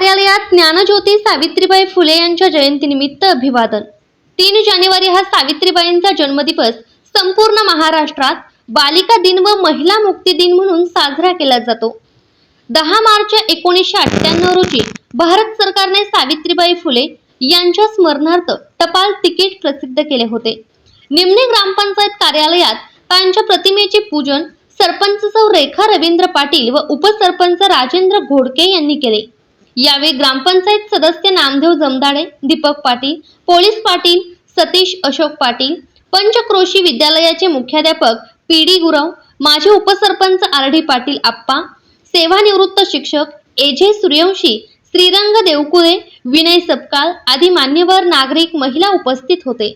ज्ञानज्योती सावित्रीबाई फुले यांच्या जयंतीनिमित्त अभिवादन. तीन जानेवारी हा सावित्रीबाईंचा जन्मदिवस संपूर्ण महाराष्ट्रात बालिका दिन व महिला मुक्ती दिन म्हणून साजरा केला जातो. दहा मार्च एकोणीसशे अठ्ठ्याण्णव रोजी भारत सरकारने सावित्रीबाई फुले यांच्या स्मरणार्थ टपाल तिकीट प्रसिद्ध केले होते. निम्ने ग्रामपंचायत कार्यालयात त्यांच्या प्रतिमेचे पूजन सरपंच सौ रेखा रवींद्र पाटील व उपसरपंच राजेंद्र घोडके यांनी केले. यावेळी ग्रामपंचायत सदस्य नामदेव जमदाडे दीपक पाटील पोलीस पाटील सतीश अशोक पाटील पंचक्रोशी विद्यालयाचे मुख्याध्यापक पी डी गुरव माजी उपसरपंच आर डी पाटील आप्पा सेवानिवृत्त शिक्षक एजे सूर्यवंशी श्रीरंग देवकुळे विनय सपकाळ आदी मान्यवर नागरिक महिला उपस्थित होते.